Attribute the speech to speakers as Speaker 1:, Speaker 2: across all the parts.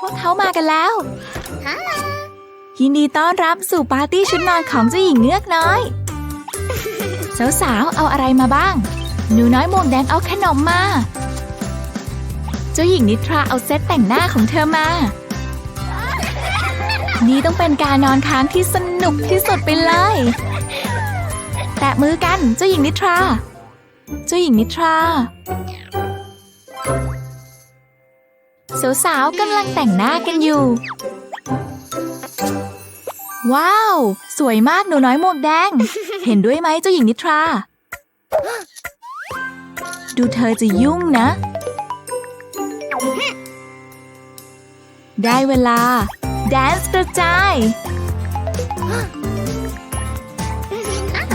Speaker 1: พวกเขามากันแล้ว ยินดีต้อนรับสู่ปาร์ตี้ชุดนอนของเจ้าหญิงเงือกน้อย สาวๆ เอาอะไรมาบ้าง หนูน้อยหมวกแดงเอาขนมมา เจ้าหญิงนิทราเอาเซตแต่งหน้าของเธอมา นี่ต้องเป็นการนอนค้างที่สนุกที่สุดไปเลย แตะมือกันเจ้าหญิงนิทรา เจ้าหญิงนิทรา สาวๆกำลังแต่งหน้ากันอยู่ ว้าว สวยมากหนูน้อยหมวกแดง เห็นด้วยไหมเจ้าหญิงนิทรา ดูเธอจะยุ่งนะ ได้เวลา แดนซ์กระจาย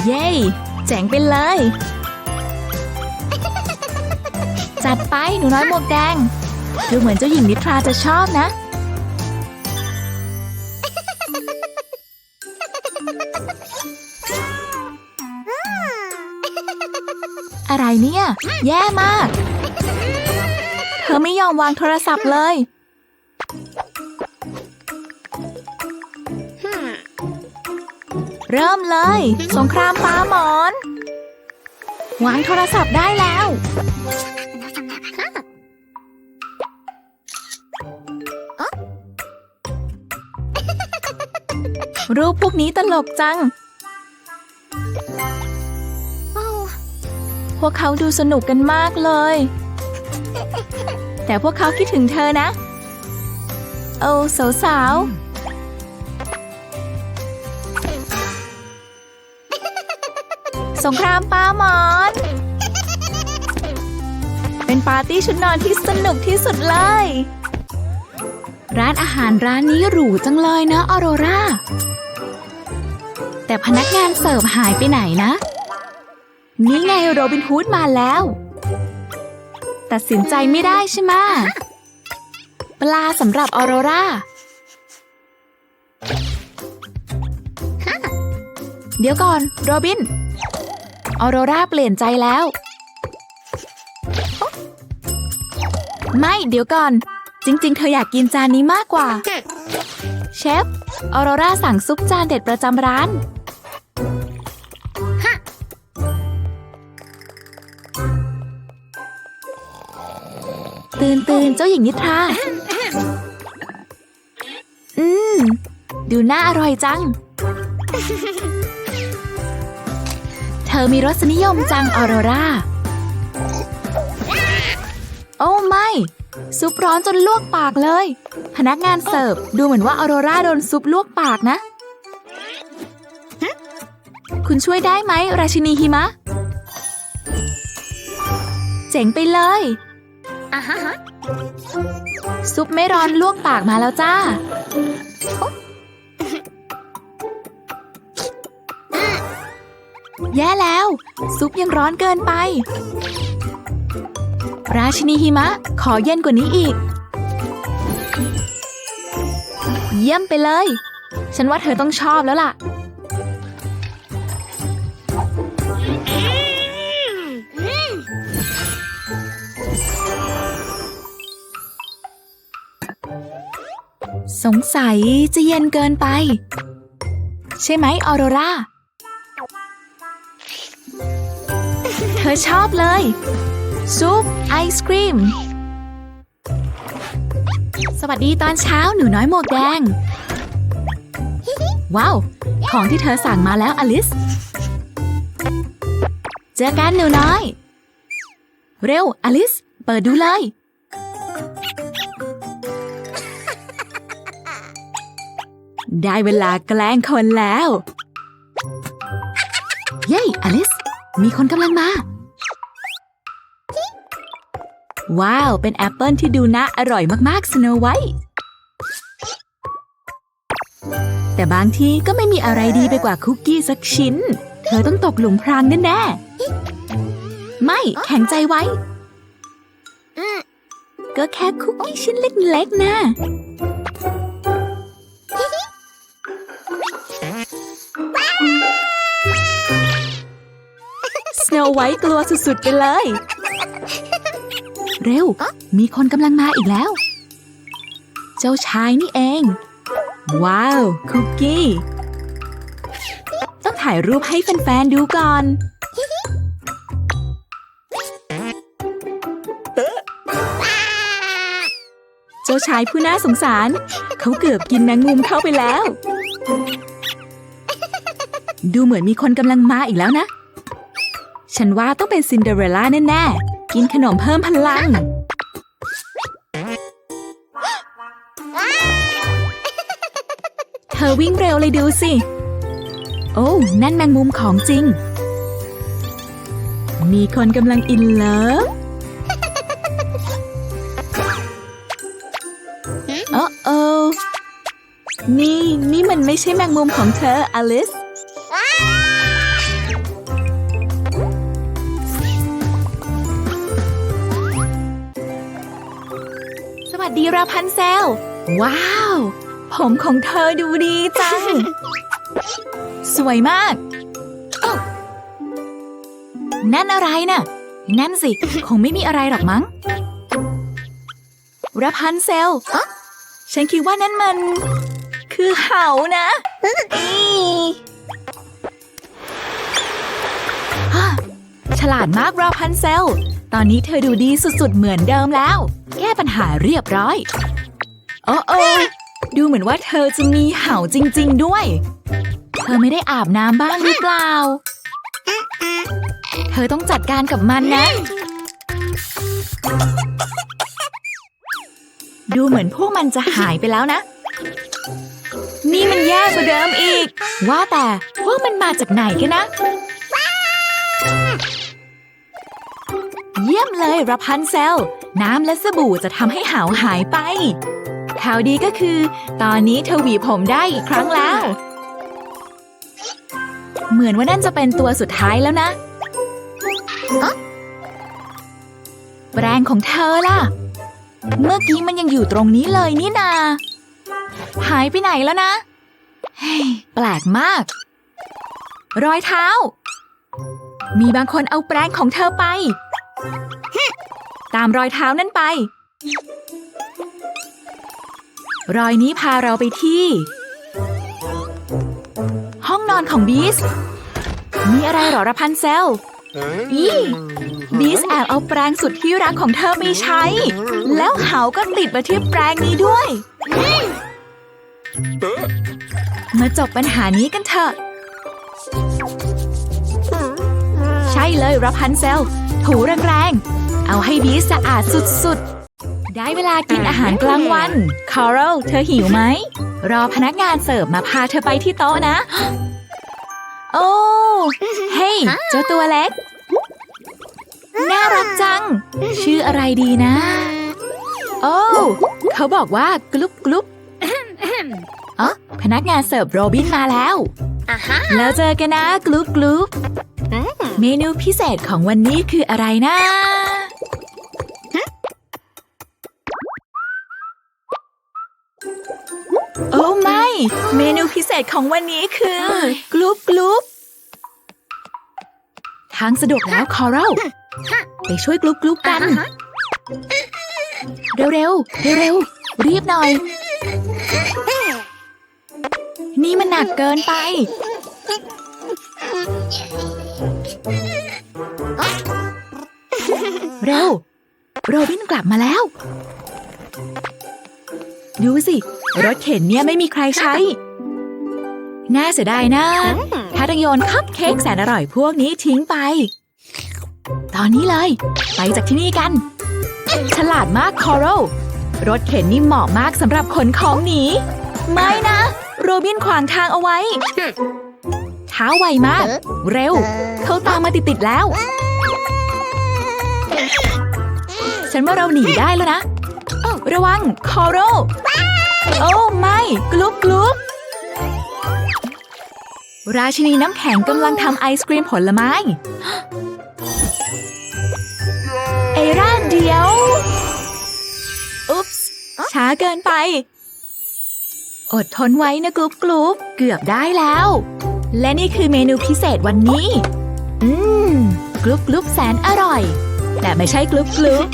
Speaker 1: เย้เจ๋งไปเลย จัดไปหนูน้อยหมวกแดง ดูเหมือนเจ้าหญิงนิทราจะชอบนะ อะไรเนี่ย แย่มาก เธอไม่ยอมวางโทรศัพท์เลย เริ่มเลย สงครามปาหมอน วางโทรศัพท์ได้แล้ว รูปพวกนี้ตลกจัง พวกเขาดูสนุกกันมากเลย แต่พวกเขาคิดถึงเธอนะ โอ้สาวๆสงครามปาหมอน เป็นปาร์ตี้ชุดนอนที่สนุกที่สุดเลย ร้านอาหารร้านนี้หรูจังเลยเนะออโรราแต่พนักงานเสิร์ฟหายไปไหนนะ นี่ไงโรบินฮูดมาแล้ว ตัดสินใจไม่ได้ใช่ไหมปลาสำหรับออโรราเดี๋ยวก่อน โรบิน ออโรราเปลี่ยนใจแล้ว ไม่ เดี๋ยวก่อน จริง ๆ เธออยากกินจานนี้มากกว่า เชฟ ออโรราสั่งซุปจานเด็ดประจำร้าน ตื่นตื่นเจ้าหญิงนิทรา อืม ดูน่าอร่อยจัง เธอมีรสนิยมจังออโรรา โอ้ไม่ ซุปร้อนจนลวกปากเลย พนักงานเสิร์ฟดูเหมือนว่าออโรราโดนซุปลวกปากนะ คุณช่วยได้ไหม ราชินีหิมะ เจ๋งไปเลยซุปไม่ร้อนลวกปากมาแล้วจ้า แย่แล้ว ซุปยังร้อนเกินไป ราชินีหิมะ ขอเย็นกว่านี้อีก เยี่ยมไปเลย ฉันว่าเธอต้องชอบแล้วล่ะ สงสัยจะเย็นเกินไป ใช่ไหมออโรรา เธอชอบเลย ซุปไอศครีม สวัสดีตอนเช้าหนูน้อยหมวกแดง ว้าว ของที่เธอสั่งมาแล้วอลิส เจอกันหนูน้อย เร็ว อลิส เปิดดูเลย ได้เวลาแกล้งคนแล้ว เย้ อลิส มีคนกำลังมา ว้าว เป็นแอปเปิลที่ดูน่าอร่อยมากๆสโนไวท์แต่บางทีก็ไม่มีอะไรดีไปกว่าคุกกี้สักชิ้น เธอต้องตกหลุมพรางแน่ๆไม่แข็งใจไว้ ก็แค่คุกกี้ชิ้นเล็กๆนะสโนไวท์กลัวสุดๆไปเลย เร็ว มีคนกำลังมาอีกแล้ว เจ้าชายนี่เอง ว้าว คุกกี้ ต้องถ่ายรูปให้แฟนๆดูก่อน เจ้าชายผู้น่าสงสาร เขาเกือบกินแมงมุมเข้าไปแล้ว ดูเหมือนมีคนกำลังมาอีกแล้วนะ ฉันว่าต้องเป็นซินเดอเรลล่าแน่ๆ กินขนมเพิ่มพลัง เธอวิ่งเร็วเลยดูสิ โอ้ นั่นแมงมุมของจริง มีคนกำลังอินเลิฟโอ้โอ้นี่ นี่มันไม่ใช่แมงมุมของเธออลิส ดีราพันเซล ว้าว ผมของเธอดูดีจัง สวยมาก นั่นอะไรน่ะ นั่นสิ คงไม่มีอะไรหรอกมั้งราพันเซลอ๊ะฉันคิดว่านั่นมัน คือเห่านะอีฉลาดมากราพันเซล ตอนนี้เธอดูดีสุดๆเหมือนเดิมแล้ว แก้ปัญหาเรียบร้อย โอ้โอดูเหมือนว่าเธอจะมีเห่าจริง ๆ ด้วย เธอไม่ได้อาบน้ำบ้างหรือเปล่า เธอต้องจัดการกับมันนะ ดูเหมือนพวกมันจะหายไปแล้วนะ นี่มันแย่กว่าเดิมอีก ว่าแต่พวกมันมาจากไหนกันนะ เยี่ยมเลยราพันเซล น้ำและสบู่จะทำให้หาวหายไป ข่าวดีก็คือ ตอนนี้เธอหวีผมได้อีกครั้งแล้ว เหมือนว่านั่นจะเป็นตัวสุดท้ายแล้วนะอ๊ะแปรงของเธอล่ะ เมื่อกี้มันยังอยู่ตรงนี้เลยนี่นา หายไปไหนแล้วนะแปลกมาก รอยเท้า มีบางคนเอาแปรงของเธอไป ตามรอยเท้านั่นไป รอยนี้พาเราไปที่ ห้องนอนของบีส มีอะไรเหรอระพันเซลอีบีสแอบเอาแปรงสุดที่รักของเธอไปใช้ แล้วเหาก็ติดมาที่แปรงนี้ด้วย มาจบปัญหานี้กันเถอะ ใช่เลยรับพันเซล ถูแรงๆ เอาให้บีสสะอาดสุดๆ ได้เวลากินอาหารกลางวันคาร์ลเธอหิวไหม รอพนักงานเสิร์ฟมาพาเธอไปที่โต๊ะนะ โอ้เฮ้ยเจ้าตัวเล็ก น่ารักจัง ชื่ออะไรดีนะ โอ้เขาบอกว่ากลุบกลุบอ๋อพนักงานเสิร์ฟโรบินมาแล้วแล้วเจอกันนะกลุบกลุบเมนูพิเศษของวันนี้คืออะไรนะ เมนูพิเศษของวันนี้คือกลุบกลุบทางสะดวกแล้วคอรัลไปช่วยกลุบกลุบกัน เร็วเร็วเร็วเร็วๆรีบหน่อย นี่มันหนักเกินไป เร็ว โรบินกลับมาแล้ว ดูสิ รถเข็นเนี่ยไม่มีใครใช้ น่าเสียดายนะ ถ้าต้องโยนคัพเค้กแสนอร่อยพวกนี้ทิ้งไป ตอนนี้เลย ไปจากที่นี่กัน ฉลาดมากคอรัลรถเข็นนี่เหมาะมากสำหรับขนของหนี ไม่นะ โรบินขวางทางเอาไว้ เท้าไวมาก เร็ว เขาตามมาติดๆแล้ว ฉันว่าเราหนีได้แล้วนะ ระวัง คอรัล โอ้ไม่กลุบกลุบราชินีน้ำแข็งกำลังทำไอศกรีมผลไม้ เอร่าเดียว อุ๊ปส์ช้าเกินไป อดทนไว้นะกรุ๊ปกรุ๊ปเกือบได้แล้ว และนี่คือเมนูพิเศษวันนี้ อืมกรุ๊ปกรุ๊ปแสนอร่อย แต่ไม่ใช่กรุ๊ปกรุ๊ป